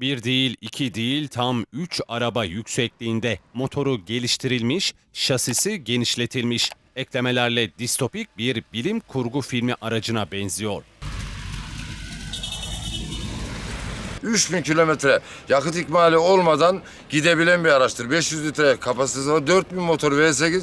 Bir değil, iki değil, tam üç araba yüksekliğinde. Motoru geliştirilmiş, şasisi genişletilmiş. Eklemelerle distopik bir bilim kurgu filmi aracına benziyor. 3000 kilometre yakıt ikmali olmadan gidebilen bir araçtır. 500 litre kapasitesi var. 4000 motor V8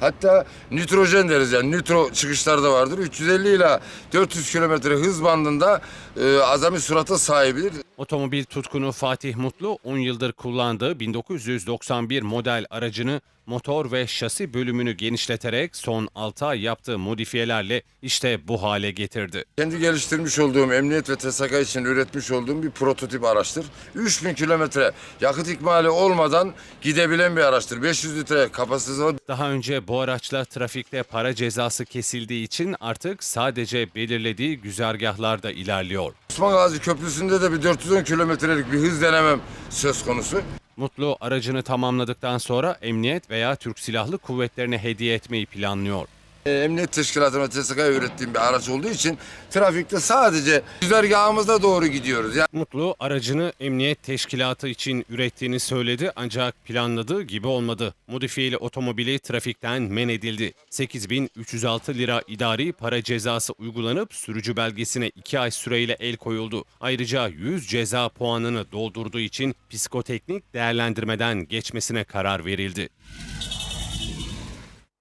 hatta nitrojen deriz yani nitro çıkışları da vardır. 350 ile 400 kilometre hız bandında e, azami surata sahibidir. Otomobil tutkunu Fatih Mutlu 10 yıldır kullandığı 1991 model aracını motor ve şasi bölümünü genişleterek son 6 ay yaptığı modifiyelerle işte bu hale getirdi. Kendi geliştirmiş olduğum emniyet ve TSK için üretmiş olduğum bir prototip araçtır. 3000 kilometre yakıt ikmali olmadan gidebilen bir araçtır. 500 litre kapasitesi var. Daha önce bu araçla trafikte para cezası kesildiği için artık sadece belirlediği güzergahlarda ilerliyor. Osman Gazi Köprüsü'nde de bir 410 kilometrelik bir hız denemem söz konusu. Mutlu aracını tamamladıktan sonra emniyet veya Türk Silahlı Kuvvetlerine hediye etmeyi planlıyor. E, Emniyet Teşkilatı ve TSK'ya ürettiğim bir araç olduğu için trafikte sadece güzergahımızda doğru gidiyoruz. Yani Mutlu aracını emniyet teşkilatı için ürettiğini söyledi ancak planladığı gibi olmadı. Modifiyeli otomobili trafikten men edildi. 8306 lira idari para cezası uygulanıp sürücü belgesine 2 ay süreyle el koyuldu. Ayrıca 100 ceza puanını doldurduğu için psikoteknik değerlendirmeden geçmesine karar verildi.